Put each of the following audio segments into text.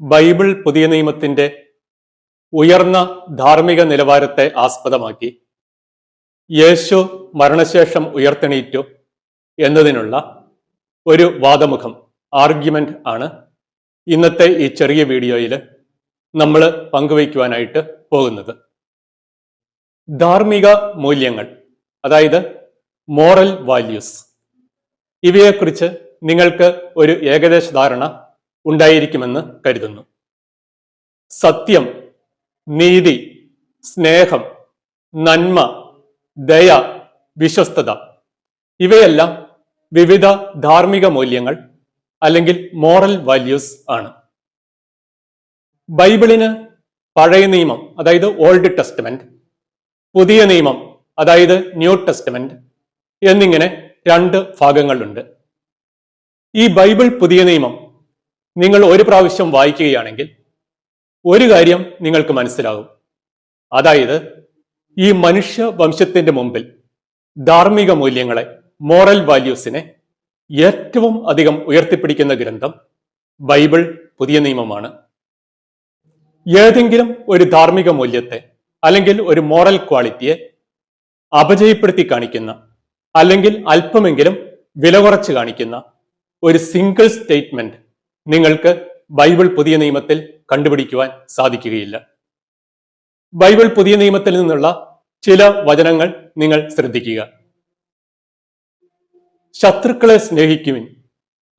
Bible പുതിയ നിയമത്തിന്റെ ഉയർന്ന ധാർമ്മിക നിലവാരത്തെ ആസ്പദമാക്കി. യേശു മരണശേഷം ഉയർത്തെണീറ്റു എന്നതിനുള്ള ഒരു വാദമുഖം ആർഗ്യുമെന്റ് ആണ്. ഇന്നത്തെ ഈ ചെറിയ വീഡിയോയിൽ നമ്മൾ പങ്കുവയ്ക്കുവാനായിട്ട് പോകുന്നത്. ധാർമ്മിക മൂല്യങ്ങൾ അതായത് മോറൽ വാല്യൂസ്. ഇവയെക്കുറിച്ച് നിങ്ങൾക്ക് ഒരു ഏകദേശ ധാരണ ഉണ്ടായിരിക്കുമെന്ന് കരുതുന്നു. സത്യം നീതി സ്നേഹം നന്മ ദയ വിശ്വസ്തത ഇവയെല്ലാം വിവിധ ധാർമ്മിക മൂല്യങ്ങൾ അല്ലെങ്കിൽ മോറൽ വാല്യൂസ് ആണ്. ബൈബിളിന് പഴയ നിയമം അതായത് ഓൾഡ് ടെസ്റ്റ്മെന്റ് പുതിയ നിയമം അതായത് ന്യൂ ടെസ്റ്റ്മെന്റ് എന്നിങ്ങനെ രണ്ട് ഭാഗങ്ങളുണ്ട്. ഈ ബൈബിൾ പുതിയ നിയമം നിങ്ങൾ ഒരു പ്രാവശ്യം വായിക്കുകയാണെങ്കിൽ ഒരു കാര്യം നിങ്ങൾക്ക് മനസ്സിലാകും അതായത് ഈ മനുഷ്യ വംശത്തിന്റെ മുമ്പിൽ ധാർമ്മിക മൂല്യങ്ങളെ മോറൽ വാല്യൂസിനെ ഏറ്റവും അധികം ഉയർത്തിപ്പിടിക്കുന്ന ഗ്രന്ഥം ബൈബിൾ പുതിയ നിയമമാണ്. ഏതെങ്കിലും ഒരു ധാർമ്മിക മൂല്യത്തെ അല്ലെങ്കിൽ ഒരു മോറൽ ക്വാളിറ്റിയെ അപജയപ്പെടുത്തി കാണിക്കുന്ന അല്ലെങ്കിൽ അല്പമെങ്കിലും വില കുറച്ച് കാണിക്കുന്ന ഒരു സിംഗിൾ സ്റ്റേറ്റ്മെന്റ് നിങ്ങൾക്ക് ബൈബിൾ പുതിയ നിയമത്തിൽ കണ്ടുപിടിക്കുവാൻ സാധിക്കുകയില്ല. ബൈബിൾ പുതിയ നിയമത്തിൽ നിന്നുള്ള ചില വചനങ്ങൾ നിങ്ങൾ ശ്രദ്ധിക്കുക. ശത്രുക്കളെ സ്നേഹിക്കുവിൻ.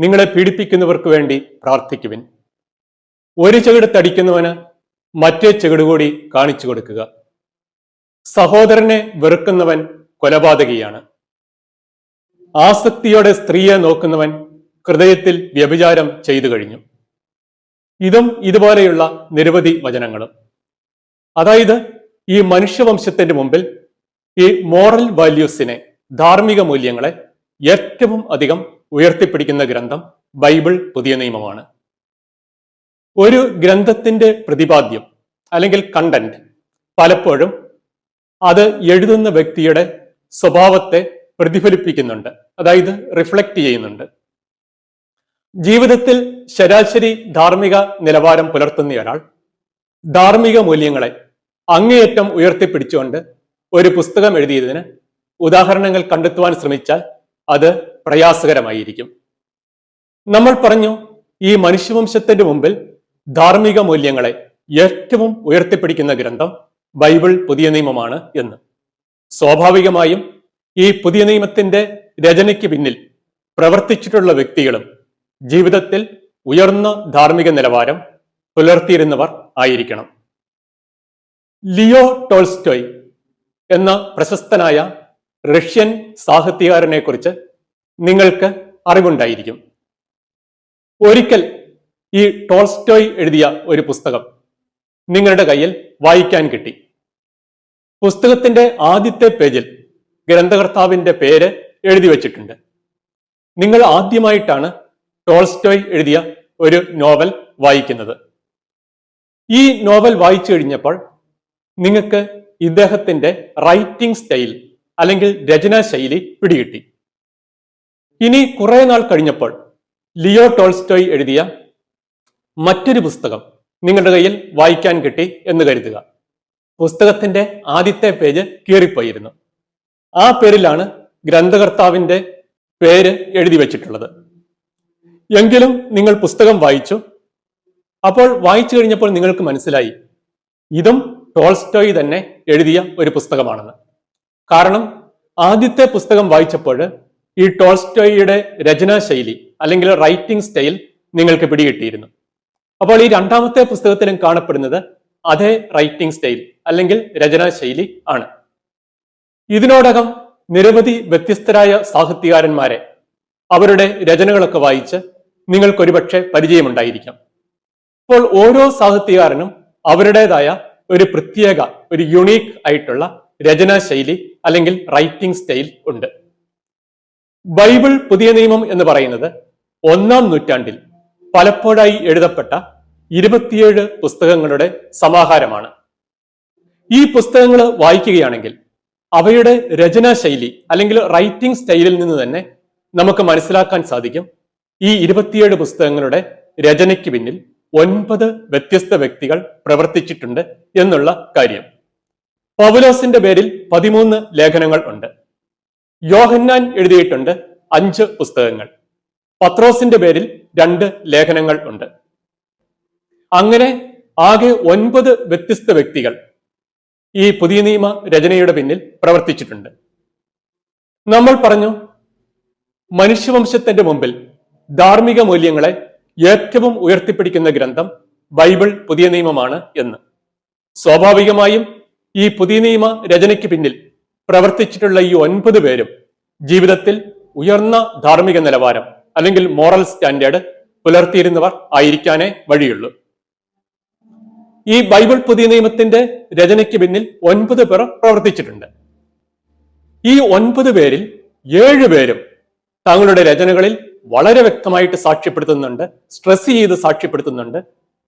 നിങ്ങളെ പീഡിപ്പിക്കുന്നവർക്ക് വേണ്ടി പ്രാർത്ഥിക്കുവിൻ. ഒരു ചെകിടത്തടിക്കുന്നവന് മറ്റേ ചെകിട് കൂടി കാണിച്ചു കൊടുക്കുക. സഹോദരനെ വെറുക്കുന്നവൻ കൊലപാതകിയാണ്. ആസക്തിയോടെ സ്ത്രീയെ നോക്കുന്നവൻ ഹൃദയത്തിൽ വ്യഭിചാരം ചെയ്തു കഴിഞ്ഞു. ഇതും ഇതുപോലെയുള്ള നിരവധി വചനങ്ങളും. അതായത് ഈ മനുഷ്യവംശത്തിന്റെ മുമ്പിൽ ഈ മോറൽ വാല്യൂസിനെ ധാർമ്മിക മൂല്യങ്ങളെ ഏറ്റവും അധികം ഉയർത്തിപ്പിടിക്കുന്ന ഗ്രന്ഥം ബൈബിൾ പുതിയ നിയമമാണ്. ഒരു ഗ്രന്ഥത്തിന്റെ പ്രതിപാദ്യം അല്ലെങ്കിൽ കണ്ടന്റ് പലപ്പോഴും അത് എഴുതുന്ന വ്യക്തിയുടെ സ്വഭാവത്തെ പ്രതിഫലിപ്പിക്കുന്നുണ്ട്. അതായത് റിഫ്ലക്റ്റ് ചെയ്യുന്നുണ്ട്. ജീവിതത്തിൽ ശരാശരി ധാർമ്മിക നിലവാരം പുലർത്തുന്ന ഒരാൾ ധാർമ്മിക മൂല്യങ്ങളെ അങ്ങേയറ്റം ഉയർത്തിപ്പിടിച്ചുകൊണ്ട് ഒരു പുസ്തകം എഴുതിയതിന് ഉദാഹരണങ്ങൾ കണ്ടെത്തുവാൻ ശ്രമിച്ചാൽ അത് പ്രയാസകരമായിരിക്കും. നമ്മൾ പറഞ്ഞു ഈ മനുഷ്യവംശത്തിന്റെ മുമ്പിൽ ധാർമ്മിക മൂല്യങ്ങളെ ഏറ്റവും ഉയർത്തിപ്പിടിക്കുന്ന ഗ്രന്ഥം ബൈബിൾ പുതിയ നിയമമാണ് എന്ന്. സ്വാഭാവികമായും ഈ പുതിയ നിയമത്തിന്റെ രചനയ്ക്ക് പിന്നിൽ പ്രവർത്തിച്ചിട്ടുള്ള വ്യക്തികളും ജീവിതത്തിൽ ഉയർന്ന ധാർമ്മിക നിലവാരം പുലർത്തിയിരുന്നവർ ആയിരിക്കണം. ലിയോ ടോൾസ്റ്റോയ് എന്ന പ്രശസ്തനായ റഷ്യൻ സാഹിത്യകാരനെ കുറിച്ച് നിങ്ങൾക്ക് അറിവുണ്ടായിരിക്കും. ഒരിക്കൽ ഈ ടോൾസ്റ്റോയ് എഴുതിയ ഒരു പുസ്തകം നിങ്ങളുടെ കയ്യിൽ വായിക്കാൻ കിട്ടി. പുസ്തകത്തിന്റെ ആദ്യത്തെ പേജിൽ ഗ്രന്ഥകർത്താവിന്റെ പേര് എഴുതി വച്ചിട്ടുണ്ട്. നിങ്ങൾ ആദ്യമായിട്ടാണ് ടോൾസ്റ്റോയ് എഴുതിയ ഒരു നോവൽ വായിക്കുന്നത്. ഈ നോവൽ വായിച്ചു കഴിഞ്ഞപ്പോൾ നിങ്ങൾക്ക് ഇദ്ദേഹത്തിന്റെ റൈറ്റിംഗ് സ്റ്റൈൽ അല്ലെങ്കിൽ രചനാ ശൈലി പിടികിട്ടി. ഇനി കുറെ നാൾ കഴിഞ്ഞപ്പോൾ ലിയോ ടോൾസ്റ്റോയ് എഴുതിയ മറ്റൊരു പുസ്തകം നിങ്ങളുടെ കയ്യിൽ വായിക്കാൻ കിട്ടി എന്ന് കരുതുക. പുസ്തകത്തിന്റെ ആദ്യത്തെ പേജ് കീറിപ്പോയിരുന്നു. ആ പേരിലാണ് ഗ്രന്ഥകർത്താവിന്റെ പേര് എഴുതി വച്ചിട്ടുള്ളത്. എങ്കിലും നിങ്ങൾ പുസ്തകം വായിച്ചു. അപ്പോൾ വായിച്ചു കഴിഞ്ഞപ്പോൾ നിങ്ങൾക്ക് മനസ്സിലായി ഇതും ടോൾസ്റ്റോയി തന്നെ എഴുതിയ ഒരു പുസ്തകമാണെന്ന്. കാരണം ആദ്യത്തെ പുസ്തകം വായിച്ചപ്പോൾ ഈ ടോൾസ്റ്റോയിയുടെ രചനാശൈലി അല്ലെങ്കിൽ റൈറ്റിംഗ് സ്റ്റൈൽ നിങ്ങൾക്ക് പിടികിട്ടിയിരുന്നു. അപ്പോൾ ഈ രണ്ടാമത്തെ പുസ്തകത്തിലും കാണപ്പെടുന്നത് അതേ റൈറ്റിംഗ് സ്റ്റൈൽ അല്ലെങ്കിൽ രചനാശൈലി ആണ്. ഇതിനോടകം നിരവധി വ്യത്യസ്തരായ സാഹിത്യകാരന്മാരെ അവരുടെ രചനകളൊക്കെ വായിച്ച് നിങ്ങൾക്കൊരുപക്ഷെ പരിചയമുണ്ടായിരിക്കാം. അപ്പോൾ ഓരോ സാഹിത്യകാരനും അവരുടേതായ ഒരു പ്രത്യേക ഒരു യുണീക്ക് ആയിട്ടുള്ള രചനാ ശൈലി അല്ലെങ്കിൽ റൈറ്റിംഗ് സ്റ്റൈൽ ഉണ്ട്. ബൈബിൾ പുതിയ നിയമം എന്ന് പറയുന്നത് ഒന്നാം നൂറ്റാണ്ടിൽ പലപ്പോഴായി എഴുതപ്പെട്ട ഇരുപത്തിയേഴ് പുസ്തകങ്ങളുടെ സമാഹാരമാണ്. ഈ പുസ്തകങ്ങൾ വായിക്കുകയാണെങ്കിൽ അവയുടെ രചനാ ശൈലി അല്ലെങ്കിൽ റൈറ്റിംഗ് സ്റ്റൈലിൽ നിന്ന് തന്നെ നമുക്ക് മനസ്സിലാക്കാൻ സാധിക്കും ഈ ഇരുപത്തിയേഴ് പുസ്തകങ്ങളുടെ രചനയ്ക്ക് പിന്നിൽ ഒൻപത് വ്യത്യസ്ത വ്യക്തികൾ പ്രവർത്തിച്ചിട്ടുണ്ട് എന്നുള്ള കാര്യം. പൗലോസിന്റെ പേരിൽ പതിമൂന്ന് ലേഖനങ്ങൾ ഉണ്ട്. യോഹന്നാൻ എഴുതിയിട്ടുണ്ട് അഞ്ച് പുസ്തകങ്ങൾ. പത്രോസിന്റെ പേരിൽ രണ്ട് ലേഖനങ്ങൾ ഉണ്ട്. അങ്ങനെ ആകെ ഒൻപത് വ്യത്യസ്ത വ്യക്തികൾ ഈ പുതിയ നിയമ രചനയുടെ പിന്നിൽ പ്രവർത്തിച്ചിട്ടുണ്ട്. നമ്മൾ പറഞ്ഞു മനുഷ്യവംശത്തിന്റെ മുമ്പിൽ ധാർമ്മിക മൂല്യങ്ങളെ ഏറ്റവും ഉയർത്തിപ്പിടിക്കുന്ന ഗ്രന്ഥം ബൈബിൾ പുതിയ നിയമമാണ് എന്ന്. സ്വാഭാവികമായും ഈ പുതിയ നിയമ രചനയ്ക്ക് പിന്നിൽ പ്രവർത്തിച്ചിട്ടുള്ള ഈ ഒൻപത് പേരും ജീവിതത്തിൽ ഉയർന്ന ധാർമ്മിക നിലവാരം അല്ലെങ്കിൽ മോറൽ സ്റ്റാൻഡേർഡ് പുലർത്തിയിരുന്നവർ ആയിരിക്കാനേ വഴിയുള്ളൂ. ഈ ബൈബിൾ പുതിയ നിയമത്തിന്റെ രചനയ്ക്ക് പിന്നിൽ ഒൻപത് പേർ പ്രവർത്തിച്ചിട്ടുണ്ട്. ഈ ഒൻപത് പേരിൽ ഏഴ് പേരും തങ്ങളുടെ രചനകളിൽ വളരെ വ്യക്തമായിട്ട് സാക്ഷ്യപ്പെടുത്തുന്നുണ്ട് സ്ട്രെസ് ചെയ്ത് സാക്ഷ്യപ്പെടുത്തുന്നുണ്ട്.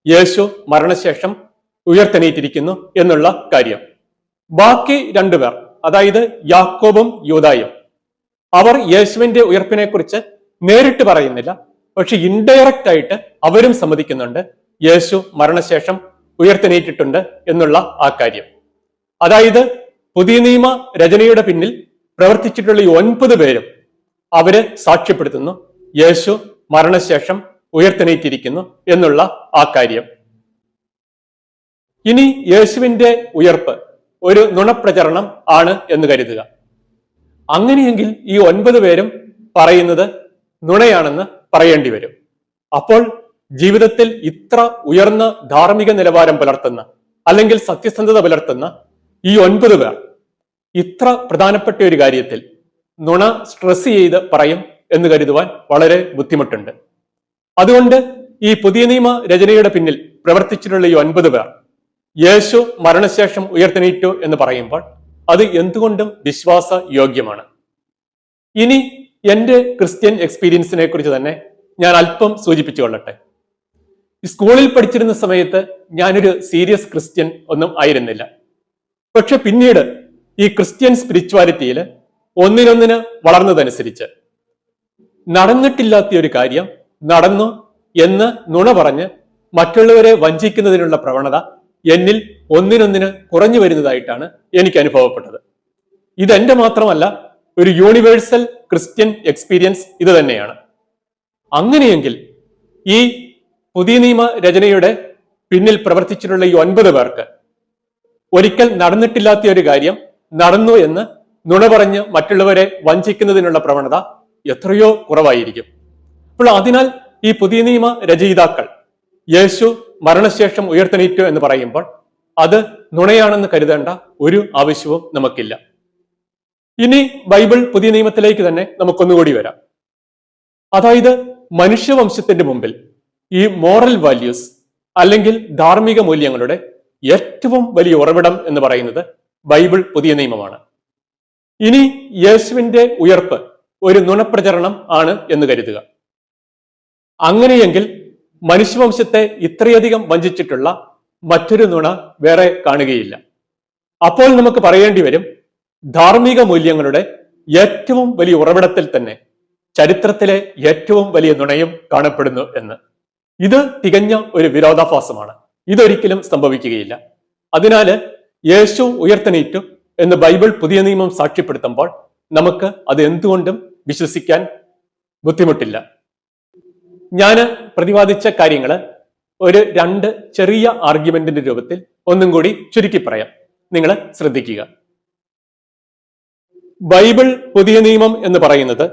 യേശു മരണശേഷം ഉയർത്തെണീറ്റിരിക്കുന്നു എന്നുള്ള കാര്യം. ബാക്കി രണ്ടുപേർ അതായത് യാക്കോബും യൂതായും അവർ യേശുവിന്റെ ഉയർപ്പിനെ കുറിച്ച് നേരിട്ട് പറയുന്നില്ല പക്ഷെ ഇൻഡയറക്റ്റ് ആയിട്ട് അവരും സമ്മതിക്കുന്നുണ്ട് യേശു മരണശേഷം ഉയർത്തെണീറ്റിട്ടുണ്ട് എന്നുള്ള ആ കാര്യം. അതായത് പുതിയ നിയമ രചനയുടെ പിന്നിൽ പ്രവർത്തിച്ചിട്ടുള്ള ഈ ഒൻപത് പേരും അവർ സാക്ഷ്യപ്പെടുത്തുന്നു. യേശു മരണശേഷം ഉയർത്തെണീറ്റിരിക്കുന്നു എന്നുള്ള ആ കാര്യം. ഇനി യേശുവിന്റെ ഉയർപ്പ് ഒരു നുണപ്രചരണം ആണ് എന്ന് കരുതുക. അങ്ങനെയെങ്കിൽ ഈ ഒൻപത് പേരും പറയുന്നത് നുണയാണെന്ന് പറയേണ്ടി വരും. അപ്പോൾ ജീവിതത്തിൽ ഇത്ര ഉയർന്ന ധാർമ്മിക നിലവാരം പുലർത്തുന്ന അല്ലെങ്കിൽ സത്യസന്ധത പുലർത്തുന്ന ഈ ഒൻപത് പേർ ഇത്ര പ്രധാനപ്പെട്ട ഒരു കാര്യത്തിൽ നുണ സ്ട്രെസ് ചെയ്ത് പറയും എന്ന് കരുതുവാൻ വളരെ ബുദ്ധിമുട്ടുണ്ട്. അതുകൊണ്ട് ഈ പുതിയ നിയമ രചനയുടെ പിന്നിൽ പ്രവർത്തിച്ചിട്ടുള്ള ഈ ഒൻപത് പേർ യേശു മരണശേഷം ഉയർത്തെണീറ്റു എന്ന് പറയുമ്പോൾ അത് എന്തുകൊണ്ടും വിശ്വാസ യോഗ്യമാണ് ഇനി എന്റെ ക്രിസ്ത്യൻ എക്സ്പീരിയൻസിനെ കുറിച്ച് തന്നെ ഞാൻ അല്പം സൂചിപ്പിച്ചു കൊള്ളട്ടെ സ്കൂളിൽ പഠിച്ചിരുന്ന സമയത്ത് ഞാനൊരു സീരിയസ് ക്രിസ്ത്യൻ ഒന്നും ആയിരുന്നില്ല. പക്ഷെ പിന്നീട് ഈ ക്രിസ്ത്യൻ സ്പിരിച്വാലിറ്റിയിൽ ഒന്നിനൊന്നിന് വളർന്നതനുസരിച്ച് നടന്നിട്ടില്ലാത്ത ഒരു കാര്യം നടന്നു എന്ന് നുണ പറഞ്ഞ് മറ്റുള്ളവരെ വഞ്ചിക്കുന്നതിനുള്ള പ്രവണത എന്നിൽ ഒന്നിനൊന്നിന് കുറഞ്ഞു വരുന്നതായിട്ടാണ് എനിക്ക് അനുഭവപ്പെട്ടത്. ഇതെന്റെ മാത്രമല്ല ഒരു യൂണിവേഴ്സൽ ക്രിസ്ത്യൻ എക്സ്പീരിയൻസ് ഇത് തന്നെയാണ്. അങ്ങനെയെങ്കിൽ ഈ പുതിയ നിയമ രചനയുടെ പിന്നിൽ പ്രവർത്തിച്ചിട്ടുള്ള ഈ ഒൻപത് പേർക്ക് ഒരിക്കൽ നടന്നിട്ടില്ലാത്ത ഒരു കാര്യം നടന്നു എന്ന് നുണ പറഞ്ഞ് മറ്റുള്ളവരെ വഞ്ചിക്കുന്നതിനുള്ള പ്രവണത എത്രയോ കുറവായിരിക്കും. അപ്പോൾ അതിനാൽ ഈ പുതിയ നിയമ രചയിതാക്കൾ യേശു മരണശേഷം ഉയർത്തെണീറ്റു എന്ന് പറയുമ്പോൾ അത് നുണയാണെന്ന് കരുതേണ്ട ഒരു ആവശ്യവും നമുക്കില്ല. ഇനി ബൈബിൾ പുതിയ നിയമത്തിലേക്ക് തന്നെ നമുക്കൊന്നുകൂടി വരാം. അതായത് മനുഷ്യവംശത്തിന്റെ മുമ്പിൽ ഈ മോറൽ വാല്യൂസ് അല്ലെങ്കിൽ ധാർമ്മിക മൂല്യങ്ങളുടെ ഏറ്റവും വലിയ ഉറവിടം എന്ന് പറയുന്നത് ബൈബിൾ പുതിയ നിയമമാണ്. ഇനി യേശുവിന്റെ ഉയർപ്പ് ഒരു നുണപ്രചരണം ആണ് എന്ന് കരുതുക. അങ്ങനെയെങ്കിൽ മനുഷ്യവംശത്തെ ഇത്രയധികം വഞ്ചിച്ചിട്ടുള്ള മറ്റൊരു നുണ വേറെ കാണുകയില്ല. അപ്പോൾ നമുക്ക് പറയേണ്ടി വരും ധാർമ്മിക മൂല്യങ്ങളുടെ ഏറ്റവും വലിയ ഉറവിടത്തിൽ തന്നെ ചരിത്രത്തിലെ ഏറ്റവും വലിയ നുണയും കാണപ്പെടുന്നു എന്ന്. ഇത് തികഞ്ഞ ഒരു വിരോധാഭാസമാണ്. ഇതൊരിക്കലും സംഭവിക്കുകയില്ല. അതിനാൽ യേശു ഉയർത്തനീറ്റു എന്ന് ബൈബിൾ പുതിയ നിയമം സാക്ഷ്യപ്പെടുത്തുമ്പോൾ നമുക്ക് അത് എന്തുകൊണ്ടും വിശ്വസിക്കാൻ ബുദ്ധിമുട്ടില്ല. ഞാൻ പ്രതിപാദിച്ച കാര്യങ്ങൾ ഒരു രണ്ട് ചെറിയ ആർഗ്യുമെന്റിന്റെ രൂപത്തിൽ ഒന്നും കൂടി ചുരുക്കി പറയാം. നിങ്ങൾ ശ്രദ്ധിക്കുക. ബൈബിൾ പുതിയ നിയമം എന്ന് പറയുന്നത്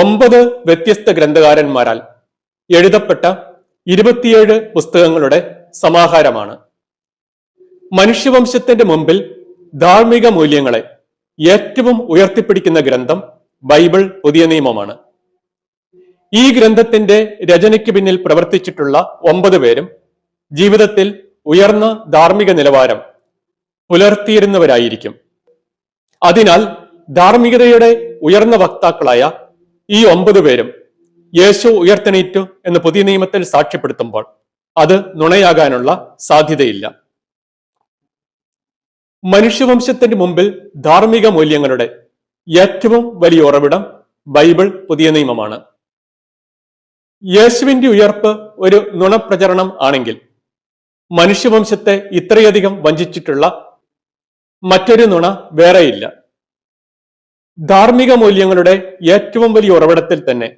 ഒമ്പത് വ്യത്യസ്ത ഗ്രന്ഥകാരന്മാരാൽ എഴുതപ്പെട്ട ഇരുപത്തിയേഴ് പുസ്തകങ്ങളുടെ സമാഹാരമാണ്. മനുഷ്യവംശത്തിന്റെ മുമ്പിൽ ധാർമ്മിക മൂല്യങ്ങളെ ഏറ്റവും ഉയർത്തിപ്പിടിക്കുന്ന ഗ്രന്ഥം ബൈബിൾ പുതിയ നിയമമാണ്. ഈ ഗ്രന്ഥത്തിന്റെ രചനയ്ക്ക് പിന്നിൽ പ്രവർത്തിച്ചിട്ടുള്ള ഒമ്പത് പേരും ജീവിതത്തിൽ ഉയർന്ന ധാർമ്മിക നിലവാരം പുലർത്തിയിരുന്നവരായിരിക്കും. അതിനാൽ ധാർമ്മികതയുടെ ഉയർന്ന വക്താക്കളായ ഈ ഒമ്പത് പേരും യേശു ഉയർത്തെണീറ്റു എന്ന് പുതിയ നിയമത്തിൽ സാക്ഷ്യപ്പെടുത്തുമ്പോൾ അത് നുണയാകാനുള്ള സാധ്യതയില്ല. മനുഷ്യവംശത്തിന്റെ മുമ്പിൽ ധാർമ്മിക മൂല്യങ്ങളുടെ ഏറ്റവും വലിയ ഉറവിടം ബൈബിൾ പുതിയ നിയമമാണ്. യേശുവിന്റെ ഉയർപ്പ് ഒരു നുണപ്രചരണം ആണെങ്കിൽ മനുഷ്യവംശത്തെ ഇത്രയധികം വഞ്ചിച്ചിട്ടുള്ള മറ്റൊരു നുണ വേറെയില്ല. ധാർമ്മിക മൂല്യങ്ങളുടെ ഏറ്റവും വലിയ ഉറവിടത്തിൽ തന്നെ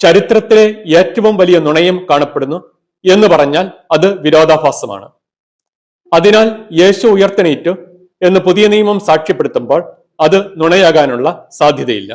ചരിത്രത്തിലെ ഏറ്റവും വലിയ നുണയും കാണപ്പെടുന്നു എന്ന് പറഞ്ഞാൽ അത് വിരോധാഭാസമാണ്. അതിനാൽ യേശു ഉയർത്തെണീറ്റു എന്ന് പുതിയ നിയമം സാക്ഷ്യപ്പെടുത്തുമ്പോൾ അത് നുണയാകാനുള്ള സാധ്യതയില്ല.